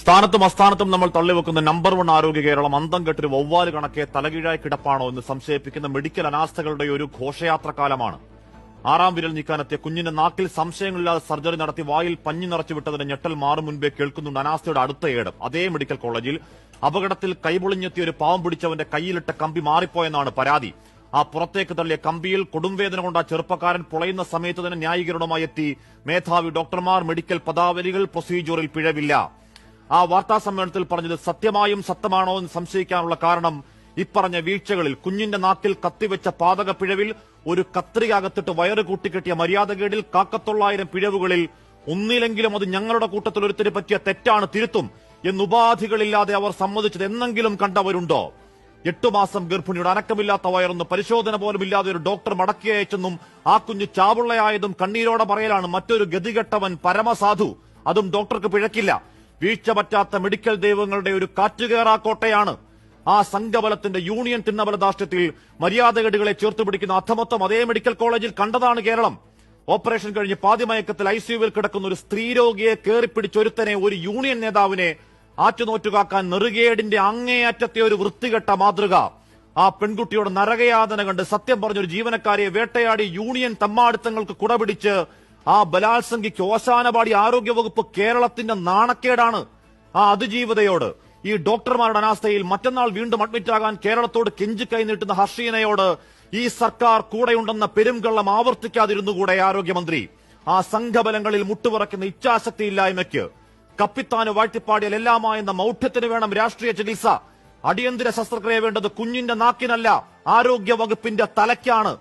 സ്ഥാനത്തും അസ്ഥാനത്തും നമ്മൾ തള്ളിവെക്കുന്ന number one ആരോഗ്യ കേരളം അന്തം കെട്ടൊരു വവ്വാൽ കണക്കെ തലകീഴായി കിടപ്പാണോ എന്ന് സംശയിപ്പിക്കുന്ന മെഡിക്കൽ അനാസ്ഥകളുടെ ഒരു ഘോഷയാത്ര കാലമാണ് ആറാം വിരൽ നീക്കാനെത്തിയ കുഞ്ഞിന്റെ നാക്കിൽ സംശയങ്ങളില്ലാതെ സർജറി നടത്തി വായിൽ പഞ്ഞു നിറച്ചു വിട്ടതിന് ഞെട്ടൽ മാറും മുൻപേ കേൾക്കുന്നുണ്ട് അനാസ്ഥയുടെ അടുത്ത ഏടം. അതേ മെഡിക്കൽ കോളേജിൽ അപകടത്തിൽ കൈപൊളിഞ്ഞെത്തിയ ഒരു പാവം പിടിച്ചവന്റെ കൈയിലിട്ട കമ്പി മാറിപ്പോയെന്നാണ് പരാതി. ആ പുറത്തേക്ക് തള്ളിയ കമ്പിയിൽ കൊടുംവേദന കൊണ്ട് ആ ചെറുപ്പക്കാരൻ പുളയുന്ന സമയത്ത് തന്നെ ന്യായീകരണവുമായി എത്തി. മേധാവി ഡോക്ടർമാർ മെഡിക്കൽ പദാവലികൾ പ്രൊസീജിയറിൽ പിഴവില്ല. ആ വാർത്താ സമ്മേളനത്തിൽ പറഞ്ഞത് സത്യമായും സത്യമാണോ എന്ന് സംശയിക്കാനുള്ള കാരണം ഇപ്പറഞ്ഞ വീഴ്ചകളിൽ കുഞ്ഞിന്റെ നാക്കിൽ കത്തിവെച്ച പാതക പിഴവിൽ ഒരു കത്രിക അകത്തിട്ട് വയറ് കൂട്ടിക്കെട്ടിയ മര്യാദകേടിൽ കാക്കത്തൊള്ളായിരം പിഴവുകളിൽ ഒന്നിലെങ്കിലും അത് ഞങ്ങളുടെ കൂട്ടത്തിൽ ഒരുത്തിന് പറ്റിയ തെറ്റാണ് തിരുത്തും എന്നുപാധികളില്ലാതെ അവർ സമ്മതിച്ചത് എന്നെങ്കിലും കണ്ടവരുണ്ടോ? എട്ടു മാസം ഗർഭിണിയുടെ അനക്കമില്ലാത്ത വയറൊന്നും പരിശോധന പോലും ഇല്ലാതെ ഒരു ഡോക്ടർ മടക്കി അയച്ചെന്നും ആ കുഞ്ഞ് ചാവുള്ളയായതും കണ്ണീരോടെ പറയലാണ് മറ്റൊരു ഗതികെട്ടവൻ പരമസാധു. അതും ഡോക്ടർക്ക് പിഴക്കില്ല. വീഴ്ച പറ്റാത്ത മെഡിക്കൽ ദൈവങ്ങളുടെ ഒരു കാറ്റുകേറാക്കോട്ടയാണ് ആ സംഘബലത്തിന്റെ യൂണിയൻ തിന്നബലദാഷ്ട്യത്തിൽ മര്യാദകേടുകളെ ചേർത്ത് പിടിക്കുന്ന അധമത്വം അതേ മെഡിക്കൽ കോളേജിൽ കണ്ടതാണ് കേരളം. ഓപ്പറേഷൻ കഴിഞ്ഞ് പാതിമയക്കത്തിൽ ഐ സിയുവിൽ കിടക്കുന്ന ഒരു സ്ത്രീരോഗിയെ കയറിപ്പിടിച്ചൊരുത്തനെ ഒരു യൂണിയൻ നേതാവിനെ ആറ്റുനോറ്റുകാക്കാൻ നെറുകേടിന്റെ അങ്ങേയറ്റത്തെ ഒരു വൃത്തികെട്ട മാതൃക. ആ പെൺകുട്ടിയോട് നരകയാതന കണ്ട് സത്യം പറഞ്ഞൊരു ജീവനക്കാരെ വേട്ടയാടി യൂണിയൻ തമ്മാടുത്തങ്ങൾക്ക് കുടപിടിച്ച് ആ ബലാത്സംഗിക്ക് ഓശാനപാടി ആരോഗ്യവകുപ്പ് കേരളത്തിന്റെ നാണക്കേടാണ് ആ അതിജീവിതയോട്. ഈ ഡോക്ടർമാരുടെ അനാസ്ഥയിൽ മറ്റന്നാൾ വീണ്ടും അഡ്മിറ്റ് ആകാൻ കേരളത്തോട് കെഞ്ചി കൈ നീട്ടുന്ന ഹർഷീനയോട് ഈ സർക്കാർ കൂടെയുണ്ടെന്ന പെരുംകള്ളം ആവർത്തിക്കാതിരുന്നുകൂടെ ആരോഗ്യമന്ത്രി. ആ സംഘബലങ്ങളിൽ മുട്ടുപറക്കുന്ന ഇച്ഛാശക്തിയില്ലായ്മയ്ക്ക്. കപ്പിത്താന് വാഴ്ത്തിപ്പാടിയാൽ എല്ലാമായെന്ന മൗഢ്യത്തിന് വേണം രാഷ്ട്രീയ ചികിത്സ. അടിയന്തര ശസ്ത്രക്രിയ വേണ്ടത് കുഞ്ഞിന്റെ നാക്കിനല്ല ആരോഗ്യ വകുപ്പിന്റെ തലയ്ക്കാണ്.